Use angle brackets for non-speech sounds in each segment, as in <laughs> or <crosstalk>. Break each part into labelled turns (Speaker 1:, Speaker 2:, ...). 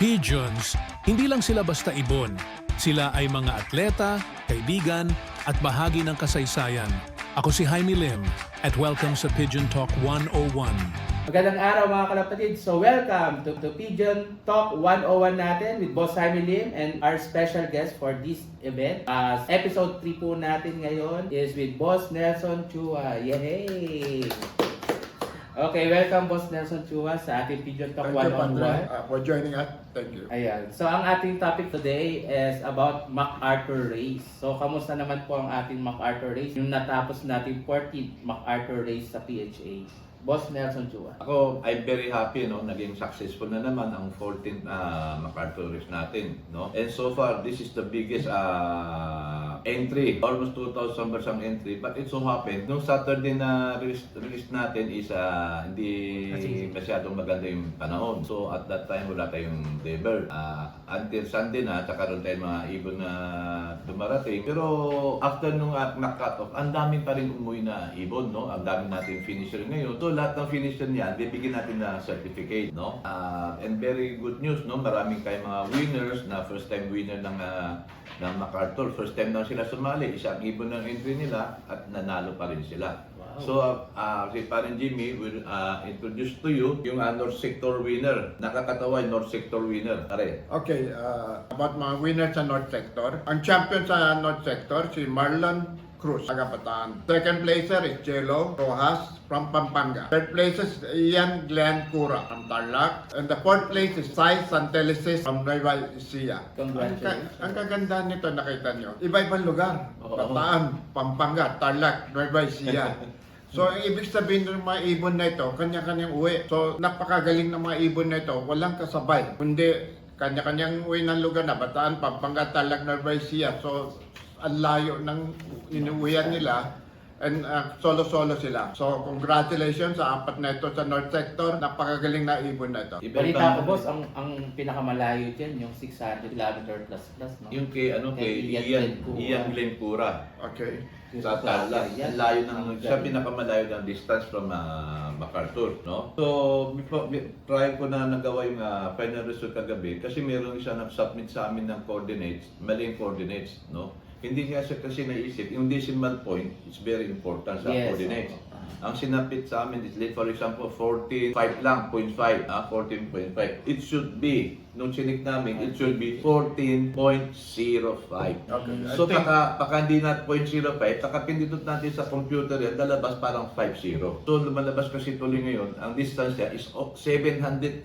Speaker 1: Pigeons, hindi lang sila basta ibon. Sila ay mga atleta, kaibigan, at bahagi ng kasaysayan. Ako si Jaime Lim at welcome sa Pigeon Talk 101.
Speaker 2: Magandang araw mga kalapatid. So welcome to, to Pigeon Talk 101 natin with Boss Jaime Lim and our special guest for this event. Uh, episode 3 po natin ngayon is with Boss Nelson Chua. Yay! Okay, welcome Boss Nelson Chua sa ating Pigeon Talk
Speaker 3: Thank you, Padre,
Speaker 2: 101.
Speaker 3: uh, for joining us. Thank you.
Speaker 2: Ayan. So, ang ating topic today is about MacArthur Race. So, kamusta naman po ang ating MacArthur Race? Yung natapos natin 14th MacArthur Race sa PHA. Boss Nelson Chua.
Speaker 4: Ako, I'm very happy, no? Naging successful na naman ang 14th uh, MacArthur race natin, no? And so far, this is the biggest uh, entry. Almost 2,000 members ang entry. But it so happened, nung Saturday na release, release natin is uh, hindi masyadong maganda yung panahon. So, at that time, wala tayong deliver. Uh, until Sunday na, tsaka ron tayong mga ibon na dumarating. Pero, after nung uh, na-cut off, ang dami pa rin umuwi na ibon, no? Ang dami natin finisher ngayon. So, lahat ng finisher niyan, bibigyan natin na certificate, no? Uh, and very good news, no? Maraming kayong mga winners na first time winner ng uh, ng MacArthur. First time lang sila sumali. Isang ibon ng entry nila at nanalo pa rin sila.
Speaker 2: Wow.
Speaker 4: So, uh, si Parang Jimmy will uh, introduce to you yung uh, North Sector winner. Nakakatawa yung North Sector winner. Pare.
Speaker 3: Okay, uh, about mga winners sa North Sector. Ang champion sa North Sector, si Marlon Cruz, taga Bataan. Second placer is Chelo Rojas from Pampanga. Third place is Ian Glenn Cura from Tarlac. And the fourth place is Sai Santelices from Nueva Ecija. Ang, ka- ang kaganda nito, nakita nyo, iba-ibang lugar.
Speaker 4: Oo.
Speaker 3: Bataan, Pampanga, Tarlac, Nueva Ecija. <laughs> So, ang ibig sabihin ng mga ibon na ito, kanya-kanyang uwi. So, napakagaling ng mga ibon na ito, walang kasabay. Kundi, kanya-kanyang uwi ng lugar na Bataan, Pampanga, Tarlac, Nueva Ecija. So, ang layo ng inuwian nila and uh, solo-solo sila. So, congratulations sa apat na ito sa North Sector. Napakagaling na ibon na ito.
Speaker 2: Balita ko, boss, ang ang pinakamalayo dyan, yung 600 km plus plus, no?
Speaker 4: Yung kay, ano, kay
Speaker 2: Kay Ian
Speaker 4: Ian,
Speaker 2: Glencura.
Speaker 3: Okay.
Speaker 4: Sa Tarlac. Ang layo ng, siya pinakamalayo ng distance from uh, MacArthur, no? So, before, prior ko na nagawa yung uh, final result kagabi, kasi meron siya nag-submit sa amin ng coordinates, mali yung coordinates, no? Hindi niya siya kasi naisip, yung decimal point is very important sa
Speaker 2: Yes,
Speaker 4: coordinates.
Speaker 2: oo.
Speaker 4: Ang sinapit sa amin is, for example, 45 lang, 0.5, ah, 14.5. It should be, nung chinik namin, it should be 14.05.
Speaker 3: Okay.
Speaker 4: So
Speaker 3: think-
Speaker 4: baka, baka hindi na 0.05, baka pindindot natin sa computer yan, lalabas parang 50. So lumalabas kasi tuloy ngayon, ang distance niya is oh, 732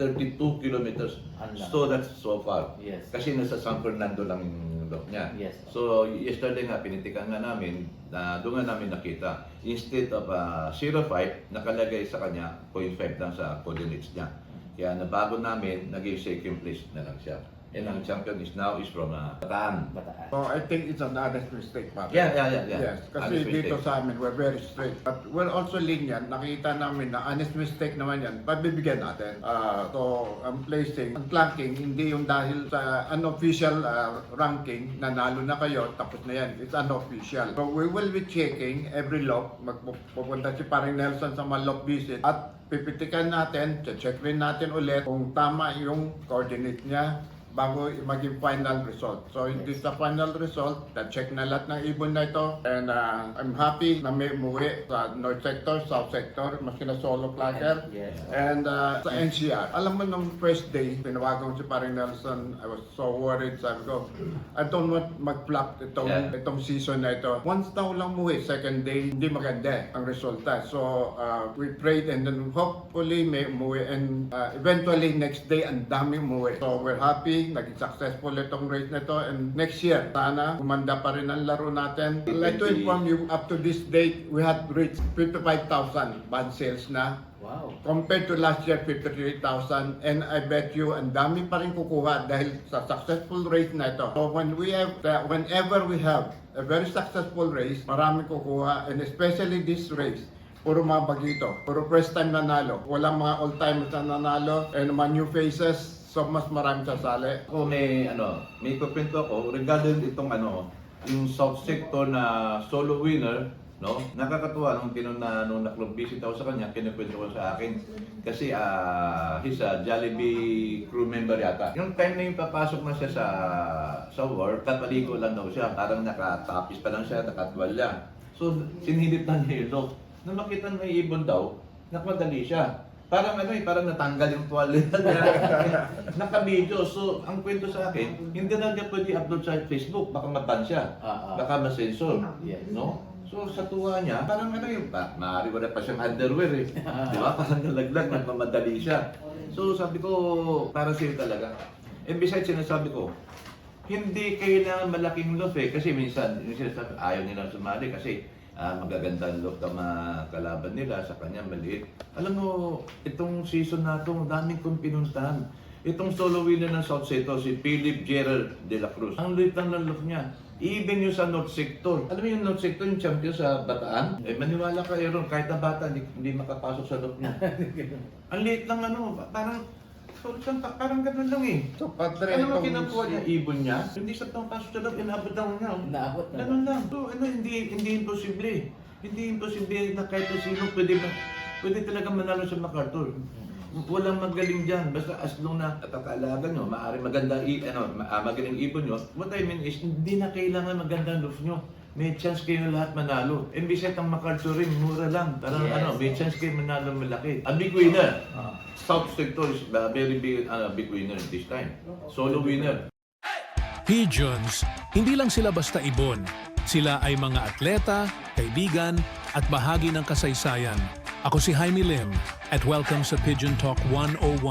Speaker 4: kilometers. So that's so far.
Speaker 2: Yes.
Speaker 4: Kasi nasa San Fernando lang yung lock niya.
Speaker 2: Yes.
Speaker 4: So yesterday nga, pinitikan nga namin, na doon nga namin nakita. Instead of uh, 0.5, nakalagay sa kanya 0.5 lang sa coordinates niya. Kaya nabago namin, naging second place na lang siya. And ang champion is now is from uh, Bataan.
Speaker 2: Bataan.
Speaker 3: So, I think it's an honest mistake, Papa.
Speaker 4: Yeah, yeah, yeah, yeah.
Speaker 3: Yes, kasi
Speaker 4: Honest
Speaker 3: dito
Speaker 4: mistake.
Speaker 3: sa amin, we're very strict. But we're also lenient. Nakita namin na honest mistake naman yan. Pabibigyan natin. Ah, so, ang placing, ang clanking, hindi yung dahil sa unofficial ah, ranking, nanalo na kayo, tapos na yan. It's unofficial. So, we will be checking every lock. Magpupunta si paring Nelson sa mga lock visit. At pipitikan natin, check rin natin ulit kung tama yung coordinate niya bago maging final result. So, this is the final result. Na-check na lahat ng ibon na ito. And uh, I'm happy na may umuwi sa North Sector, South Sector, maski na solo clacker.
Speaker 2: Yes.
Speaker 3: And uh, sa NCR, alam mo nung first day, tinawagan ko si Paring Nelson, I was so worried. Sabi ko, I don't want mag-flop itong,
Speaker 4: Yeah.
Speaker 3: itong season na ito. Once daw lang muwi, second day, hindi maganda ang resulta. So, uh, we prayed and then hopefully may umuwi. And uh, eventually, next day, ang dami umuwi. So, we're happy. Naging successful itong race na ito. And next year, sana kumanda pa rin ang laro natin. I'd like to inform you, up to this date, we had reached 55,000 band sales na
Speaker 2: Wow.
Speaker 3: Compared to last year, 53,000 and I bet you ang dami pa rin kukuha dahil sa successful race na ito. So when we have, uh, whenever we have a very successful race, marami kukuha and especially this race, puro mga bagito, puro first time nanalo. Walang mga old-timers na nanalo and mga new faces, so mas marami sasali.
Speaker 4: Ako may ano, may kukwento ako regarding itong ano, yung South Sector na solo winner No? Nakakatuwa nung tinuna nung naklong visit ako sa kanya, kinukwento ko sa akin. Kasi ah he's a Jollibee crew member yata. Yung time na yung papasok na siya sa sa work, kapaligo lang daw siya. Parang nakatapis pa lang siya, nakatwalya. So, sinilip na niya yung lock. Nung makita na ibon daw, nakmadali siya. Parang ano eh, parang natanggal yung tuwalya. <laughs> Naka-video. So, ang kwento sa akin, hindi na niya pwede upload sa Facebook. Baka maban siya.
Speaker 2: Ah, ah.
Speaker 4: Baka masensor.
Speaker 2: Yes.
Speaker 4: No? So, sa tuwa niya, parang ano yung, pa, maaari wala pa siyang underwear eh. <laughs> Di ba? Parang nalaglag, nagmamadali siya. So, sabi ko, para sa'yo talaga. And besides, sinasabi ko, hindi kailangan malaking loss eh. Kasi minsan, yung sinasabi, ayaw nila sumali kasi ah, magaganda ang loss ng mga kalaban nila, sa kanya maliit. Alam mo, itong season na ito, daming kong pinuntahan. Itong solo winner ng South Sector, si Philip Gerald de la Cruz. Ang liit ng look niya. Even yung sa North Sector. Alam mo yung North Sector, yung champion sa Bataan? Eh, maniwala ka, Aaron, kahit na bata, hindi, hindi makapasok sa look niya. <laughs> ang liit lang ano, parang, parang, parang ganun lang eh.
Speaker 3: So, Padre,
Speaker 4: Ano mo kinakuha niya, ibon niya? Hindi sa pangpasok sa loob, inabot lang niya.
Speaker 2: Naabot na.
Speaker 4: Ganun lang. So, ano, hindi, hindi imposible. Hindi imposible na kahit na sino pwede, ma- pwede talaga manalo sa MacArthur. Walang magaling dyan. Basta as long na katakaalaga nyo, maaari maganda, i, ano, ma- ah, magaling ibon nyo. What I mean is, hindi na kailangan magandang looks nyo. May chance kayo lahat manalo. Imbis ang MacArthur rin, mura lang. Parang
Speaker 2: Yes.
Speaker 4: ano, may chance kayo manalo malaki. A big winner.
Speaker 2: Ah.
Speaker 4: South Sector is a very big, uh, big winner this time. Solo winner.
Speaker 1: Pigeons, hindi lang sila basta ibon. Sila ay mga atleta, kaibigan, at bahagi ng kasaysayan. Ako si Jaime Lim at welcome sa Pigeon Talk 101.